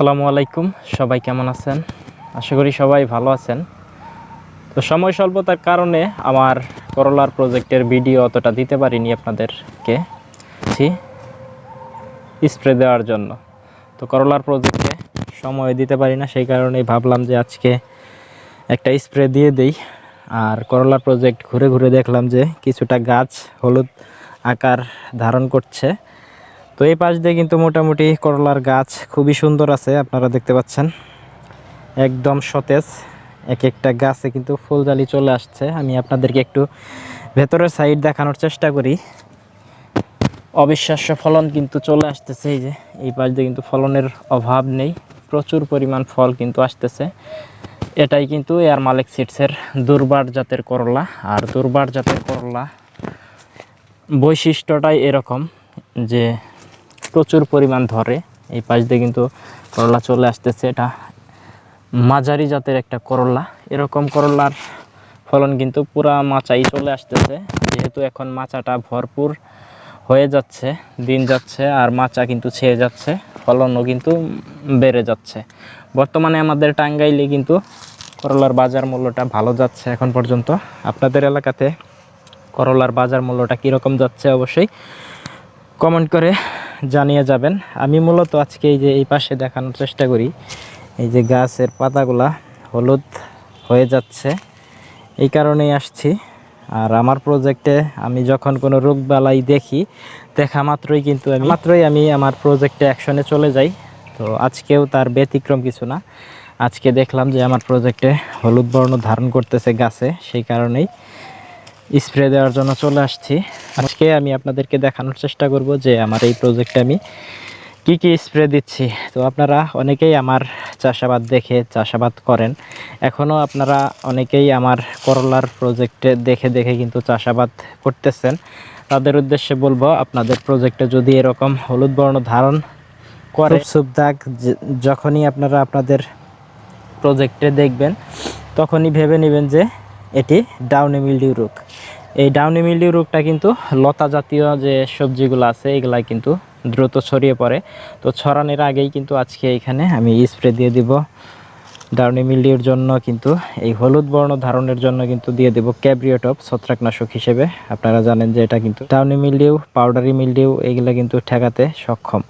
আসসালামু আলাইকুম। সবাই কেমন আছেন? আশা করি সবাই ভালো আছেন। তো সময় স্বল্পতার কারণে আমার করলার প্রজেক্টের ভিডিও অতটা দিতে পারিনি আপনাদেরকে। স্প্রে দেওয়ার জন্য। তো করলার প্রজেক্টে সময় দিতে পারি না, সেই কারণেই ভাবলাম যে আজকে একটা স্প্রে দিয়ে দেই। আর করলার প্রজেক্ট ঘুরে ঘুরে দেখলাম যে কিছুটা গাছ হলুদ আকার ধারণ করছে। তো এই পাশ দিয়ে কিন্তু মোটামুটি করলার গাছ খুবই সুন্দর আছে, আপনারা দেখতে পাচ্ছেন। একদম সতেজ, এক একটা গাছে কিন্তু ফুলজালি চলে আসছে। আমি আপনাদেরকে একটু ভেতরের সাইড দেখানোর চেষ্টা করি। অবিশ্বাস্য ফলন কিন্তু চলে আসতেছে, এই যে, এই পাশ দিয়ে কিন্তু ফলনের অভাব নেই। প্রচুর পরিমাণ ফল কিন্তু আসতেছে। এটাই কিন্তু এয়ার মালিক সিটসের দুর্বার জাতের করলা। আর দুর্বার জাতের করলা বৈশিষ্ট্যটাই এরকম যে প্রচুর পরিমাণ ধরে। এই পাশ দিয়ে কিন্তু করলা চলে আসতেছে। এটা মাঝারি জাতের একটা করলা। এরকম করলার ফলন কিন্তু পুরা মাচাই চলে আসতেছে। যেহেতু এখন মাচাটা ভরপুর হয়ে যাচ্ছে, দিন যাচ্ছে আর মাচা কিন্তু ছেয়ে যাচ্ছে, ফলনও কিন্তু বেড়ে যাচ্ছে। বর্তমানে আমাদের টাঙ্গাইলে কিন্তু করলার বাজার মূল্যটা ভালো যাচ্ছে এখন পর্যন্ত। আপনাদের এলাকাতে করলার বাজার মূল্যটা কীরকম যাচ্ছে অবশ্যই কমেন্ট করে জানিয়ে যাবেন। আমি মূলত আজকে এই যে এই পাশে দেখানোর চেষ্টা করি। এই যে গাছের পাতাগুলা হলুদ হয়ে যাচ্ছে। এই কারণেই আসছি। আর আমার প্রজেক্টে আমি যখন কোনো রোগ বালাই দেখি, দেখা মাত্রই কিন্তু আমি মাত্রই আমি আমার প্রজেক্টে অ্যাকশনে চলে যাই। তো আজকেও তার ব্যতিক্রম কিছু না। আজকে দেখলাম যে আমার প্রজেক্টে হলুদ বর্ণ ধারণ করতেছে গাছে, সেই কারণেই স্প্রে দেওয়ার জন্য চলে আসছি। আজকে আমি আপনাদেরকে দেখানোর চেষ্টা করব যে আমার এই প্রজেক্টে আমি কি কি স্প্রে দিচ্ছি। তো আপনারা অনেকেই আমার চাষাবাদ দেখে চাষাবাদ করেন। এখনও আপনারা অনেকেই আমার করলার প্রজেক্টে দেখে দেখে কিন্তু চাষাবাদ করতেছেন। তাদের উদ্দেশ্যে বলব, আপনাদের প্রজেক্টে যদি এরকম হলুদ বর্ণ ধারণ করে সুপ দাগ যখনই আপনারা আপনাদের প্রজেক্টে দেখবেন, তখনই ভেবে নেবেন যে এটি ডাউনি মিল্ডিউ রোগ। এই ডাউনি মিল্ডিউ রোগটা কিন্তু লতা জাতীয় যে সবজিগুলো আছে, এগুলাই কিন্তু দ্রুত ছড়িয়ে পড়ে। তো ছড়ানোর আগেই কিন্তু আজকে এখানে আমি স্প্রে দিয়ে দিব। ডাউনি মিল্ডিউর জন্য কিন্তু, এই হলুদ বর্ণ ধারণের জন্য কিন্তু দিয়ে দেব ক্যাব্রিওটপ, ছত্রাকনাশক হিসেবে। আপনারা জানেন যে এটা কিন্তু ডাউনি মিল্ডিউ পাউডারি মিল্ডিউ এইগুলো কিন্তু ঠেকাতে সক্ষম।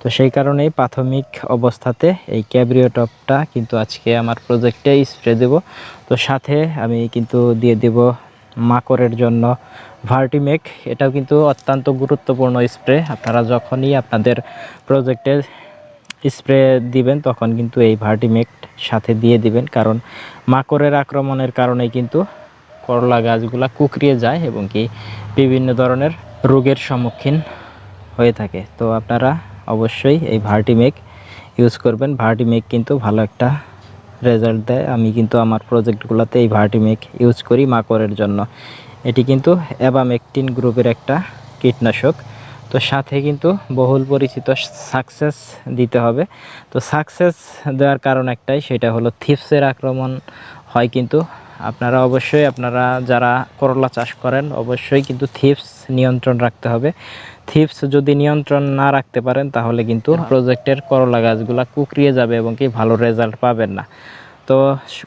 তো সেই কারণেই প্রাথমিক অবস্থাতে এই ক্যাব্রিওটপটা কিন্তু আজকে আমার প্রজেক্টে স্প্রে দেব। তো সাথে আমি কিন্তু দিয়ে দেব মাকড়ের জন্য। ভার্টিমেক, এটাও কিন্তু অত্যন্ত গুরুত্বপূর্ণ স্প্রে। আপনারা যখনই আপনাদের প্রজেক্টে স্প্রে দিবেন, তখন কিন্তু এই ভার্টিমেক সাথে দিয়ে দিবেন। কারণ মাকড়ের আক্রমণের কারণে কিন্তু করলা গাছগুলা কুকড়িয়ে যায় এবং কি বিভিন্ন ধরনের রোগের সম্মুখীন হয়ে থাকে। তো আপনারা অবশ্যই এই ভার্টিমেক ইউজ করবেন। ভার্টিমেক কিন্তু ভালো একটা রেজাল্ট দেয়। আমি কিন্তু আমার প্রজেক্টগুলোতে এই ভার্টিমেক ইউজ করি মাকড়ের জন্য। এটি কিন্তু অ্যাবামেকটিন গ্রুপের একটা কীটনাশক। তো সাথে কিন্তু বহুল পরিচিত সাকসেস দিতে হবে। তো সাকসেস দেওয়ার কারণ একটাই, সেটা হলো থিপসের আক্রমণ হয় কিন্তু। আপনারা অবশ্যই, আপনারা যারা করলা চাষ করেন, অবশ্যই কিন্তু থিপস নিয়ন্ত্রণ রাখতে হবে। থিপস যদি নিয়ন্ত্রণ না রাখতে পারেন তাহলে কিন্তু প্রজেক্টের করলা গাছগুলা কুকড়িয়ে যাবে এবং কি ভালো রেজাল্ট পাবেন না। তো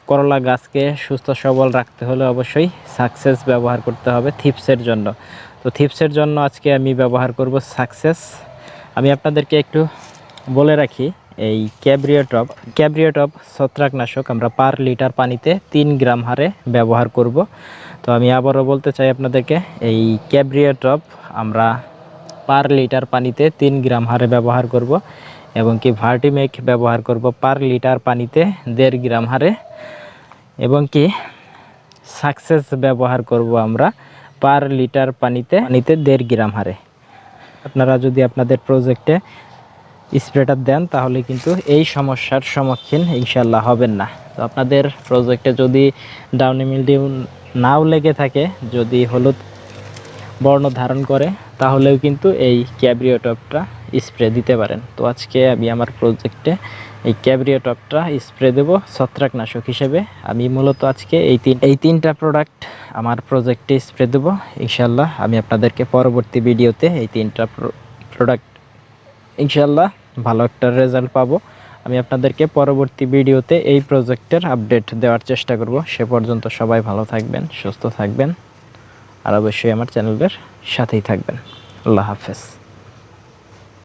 করলা গাছকে সুস্থ সবল রাখতে হলে অবশ্যই সাকসেস ব্যবহার করতে হবে থিপসের জন্য। তো থিপসের জন্য আজকে আমি ব্যবহার করব সাকসেস। আমি আপনাদেরকে একটু বলে রাখি এই ক্যাব্রিওটপ ক্যাব্রিওটপ ছত্রাকনাশক আমরা পার লিটার পানিতে তিন গ্রাম হারে ব্যবহার করব। তো আমি আবারও বলতে চাই আপনাদেরকে এই ক্যাব্রিওটপ আমরা পার লিটার পানিতে তিন গ্রাম হারে ব্যবহার করব এবং কি ভার্টিমেক ব্যবহার করব পার লিটার পানিতে দেড় গ্রাম হারে এবং কি সাকসেস ব্যবহার করব আমরা পার লিটার পানিতে পানিতে দেড় গ্রাম হারে আপনারা যদি আপনাদের প্রজেক্টে স্প্রেটা দেন তাহলে কিন্তু এই সমস্যার সম্মুখীন ইনশাল্লাহ হবেন না। তো আপনাদের প্রজেক্টে যদি ডাউনি মিলডিউ নাও লেগে থাকে, যদি হলুদ বর্ণ ধারণ করে তাহলেও কিন্তু এই ক্যাব্রিওটপটা স্প্রে দিতে পারেন। তো আজকে আমি আমার প্রজেক্টে এই ক্যাব্রিওটপটা স্প্রে দেব ছত্রাকনাশক হিসেবে। আমি মূলত আজকে এই তিন, এই তিনটা প্রোডাক্ট আমার প্রজেক্টে স্প্রে দেব। ইনশাল্লাহ আমি আপনাদেরকে পরবর্তী ভিডিওতে এই তিনটা প্রোডাক্ট ইনশাল্লাহ ভালো একটা রেজাল্ট পাবো। আমি আপনাদেরকে পরবর্তী ভিডিওতে এই প্রজেক্টের আপডেট দেওয়ার চেষ্টা করব। সে পর্যন্ত সবাই ভালো থাকবেন, সুস্থ থাকবেন। আর অবশ্যই আমার চ্যানেলের সাথেই থাকবেন। আল্লাহ হাফেজ।